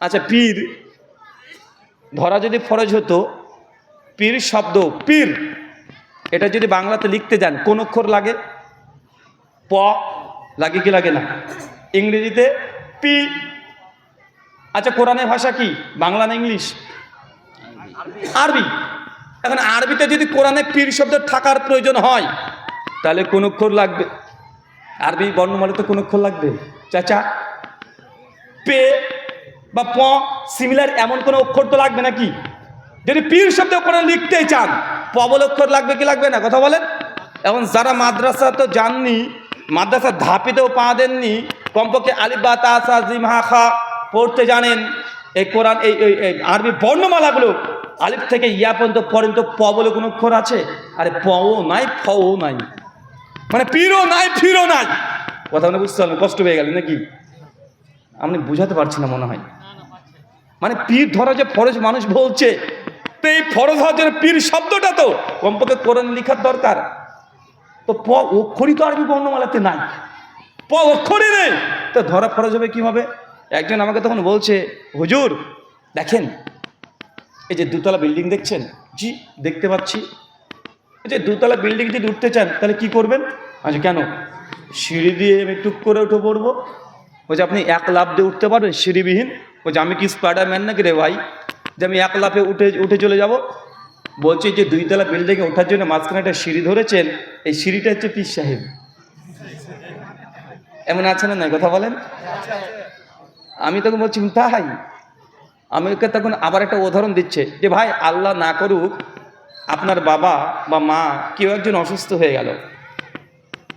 আচ্ছা পীর। ধরা যদি ফরজ হতো, পীর শব্দ, পীর। এটা যদি বাংলাতে লিখতে যান, কোন অক্ষর লাগে? প। লাগে কি লাগে না? ইংরেজিতে পি। আচ্ছা কোরআনের ভাষা কি? বাংলা না ইংলিশ? আরবি। এখন আরবিতে যদি কোরআনে পীর শব্দ থাকার প্রয়োজন হয়, তাহলে কোন অক্ষর লাগবে? আরবি বর্ণমালাতে কোন অক্ষর লাগবে? চাচা, পে। বা প সিমিলার এমন কোনো অক্ষর তো লাগবে নাকি? যদি পীর শব্দ করে লিখতে চান পবল অক্ষর লাগবে কি লাগবে না? কথা বলেন। এখন যারা মাদ্রাসা তো জাননি মাদ্রাসার ধাপিতেও পা দেননি, কমপক্ষে আলিবা তাসা জিমহা খা পড়তে জানেন। এই কোরআন, এই আরবি বর্ণমালাগুলো আলিফ থেকে ইয়া পর্যন্ত পর্যন্ত প বলে কোনো অক্ষর আছে? আরে পও নাই, ফও নাই। মানে পীরও নাই, ফিরও নাই। কথা মানে বুঝতে পারলেন, কষ্ট পেয়ে গেলেন নাকি? আপনি বুঝাতে পারছি না মনে হয়। মানে পীর ধরা যে ফরজ মানুষ বলছে, তো এই ফরজ জন্য পীর শব্দটা তো কমপক্ষে কোরআন লিখার দরকার। তো প অক্ষরই তো আরবি বর্ণমালাতে নাই। প অক্ষরই নেই। তো ধরা ফরজ হবে কীভাবে? একজন আমাকে তখন বলছে, হুজুর, দেখেন, এই যে দুতলা বিল্ডিং দেখছেন? জি, দেখতে পাচ্ছি। এই যে দুতলা বিল্ডিং যদি উঠতে চান, তাহলে কি করবেন? আচ্ছা কেন? সিঁড়ি দিয়ে আমি টুক করে উঠে পড়ব। বলছে আপনি এক লাফ দিয়ে উঠতে পারবেন, সিঁড়িবিহীন। বলছে আমি কি স্পাইডারম্যান নাকি রে ভাই? যে আমি এক লাফে উঠে উঠে চলে যাব। বলছে যে দুইতলা বিল্ডিংয়ে ওঠার জন্য মাঝখানে একটা সিঁড়ি ধরেছেন, এই সিঁড়িটা হচ্ছে পীর সাহেব। এমন আছে না নয় কথা বলেন? আমি তখন বলছি তাই আমি ওকে তখন আবার একটা উদাহরণ দিচ্ছে যে, ভাই, আল্লাহ না করুক, আপনার বাবা বা মা কেউ একজন অসুস্থ হয়ে গেল।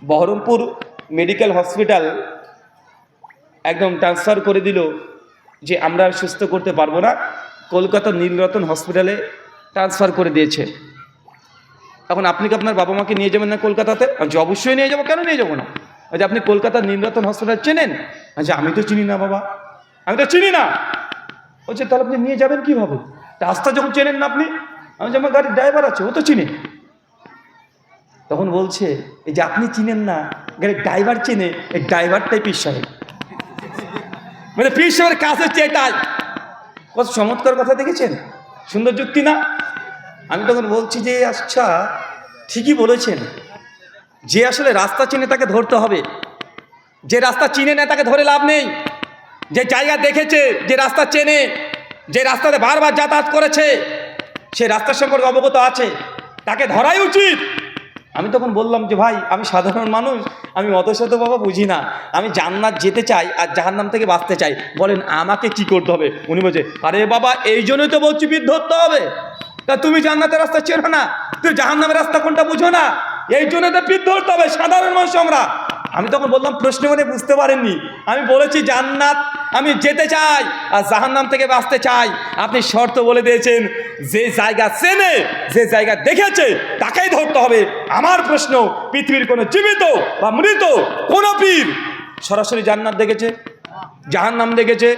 বহরমপুর মেডিকেল হসপিটাল একদম ট্রান্সফার করে দিল যে আমরা সুস্থ করতে পারব না। কলকাতা নীলরতন হসপিটালে ট্রান্সফার করে দিয়েছে। এখন আপনি কি আপনার বাবা মাকে নিয়ে যাবেন না কলকাতাতে? বলছি, অবশ্যই নিয়ে যাব কেন নিয়ে যাব না? যে আপনি কলকাতার নীলরতন হসপিটাল চেনেন? আচ্ছা আমি তো চিনি না বাবা। আমি তো চিনি না। বলছে তাহলে আপনি নিয়ে যাবেন কীভাবে? রাস্তা যখন চেনেন না আপনি? আমি যে আমার গাড়ির ড্রাইভার আছে ও তো চিনে। তখন বলছে এই যে আপনি চিনেন না গাড়ির ড্রাইভার চেনে এই ড্রাইভারটাই পীর সাহেব। মানে কাজ হচ্ছে এটাই কত চমৎকার কথা দেখেছেন? সুন্দর যুক্তি না? আমি তখন বলছি যে আচ্ছা ঠিকই বলেছেন। যে আসলে রাস্তা চিনে তাকে ধরতে হবে। যে রাস্তা চিনে না তাকে ধরে লাভ নেই। যে জায়গা দেখেছে, যে রাস্তা চেনে, যে রাস্তাতে বারবার যাতায়াত করেছে, সে রাস্তার সম্পর্কে অবগত আছে। তাকে ধরাই উচিত। আমি তখন বললাম যে, ভাই, আমি সাধারণ মানুষ, আমি অত শত বাবা বুঝি না। আমি জান্নাত যেতে চাই আর জাহান্নাম থেকে বাঁচতে চাই। বলেন, আমাকে কি করতে হবে? উনি বলছে, আরে বাবা, এই জন্যই তো বলছি ধরতে হবে। তা তুমি জান্নাতের রাস্তা চেনো না, তুমি জাহান্নামের রাস্তা কোনটা বুঝো না? এই জন্য তো ধরতে হবে, সাধারণ মানুষ আমরা। আমি তখন বললাম, প্রশ্ন মানে বুঝতে পারেননি। আমি বলেছি, জান্নাত আমি যেতে চাই আর জাহান্নাম থেকে বাঁচতে চাই। আপনি শর্ত বলে দিয়েছেন, যে জায়গা চেনে, যে জায়গা দেখেছে, তাকেই ধরতে হবে। আমার প্রশ্ন, পৃথিবীর কোনো জীবিত বা মৃত কোন পীর সরাসরি জান্নাত দেখেছে? জাহান্নাম দেখেছে?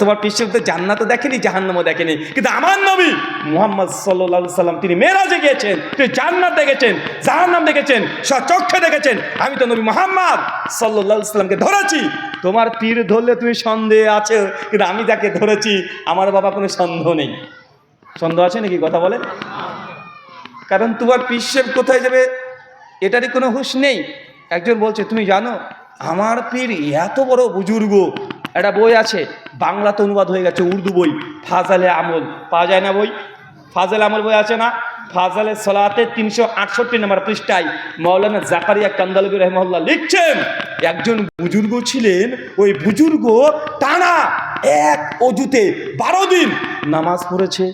তোমার পিসের তো জান্নাতও দেখেনি, জাহান্নামও দেখেনি। কিন্তু আমার নবী মুহাম্মদ সাল্লা সাল্লাম, তিনি মেরাজে গিয়েছেন, তিনি জান্নাত দেখেছেন, জাহান্নাম দেখেছেন সচক্ষে দেখেছেন। আমি তো নবী মোহাম্মদ সাল্লা সাল্লামকে ধরেছি। তোমার পীর ধরলে তুমি সন্দেহ আছে, কিন্তু আমি যাকে ধরেছি, আমার বাবা কোনো সন্দেহ নেই। সন্দেহ আছে নাকি? কথা বলে কারণ তোমার পিসেব কোথায় যাবে এটারই কোনো হুঁশ নেই। একজন বলছে, তুমি জানো, আমার পীর এত বড় বুজুর্গ। একটা বই আছে, বাংলাতে অনুবাদ হয়ে গেছে, উর্দু বই, ফাজালে আমল। পাওয়া যায় না বই? ফাজালে আমল বই আছে না? ফাজালে সলাতে তিনশো আটষট্টি নম্বর পৃষ্ঠায় মৌলানা জাকারিয়া কান্দালবী রহমল্লা লিখছেন, একজন বুজুর্গ ছিলেন, ওই বুজুর্গ টানা এক অজুতে বারো দিন নামাজ পড়েছে।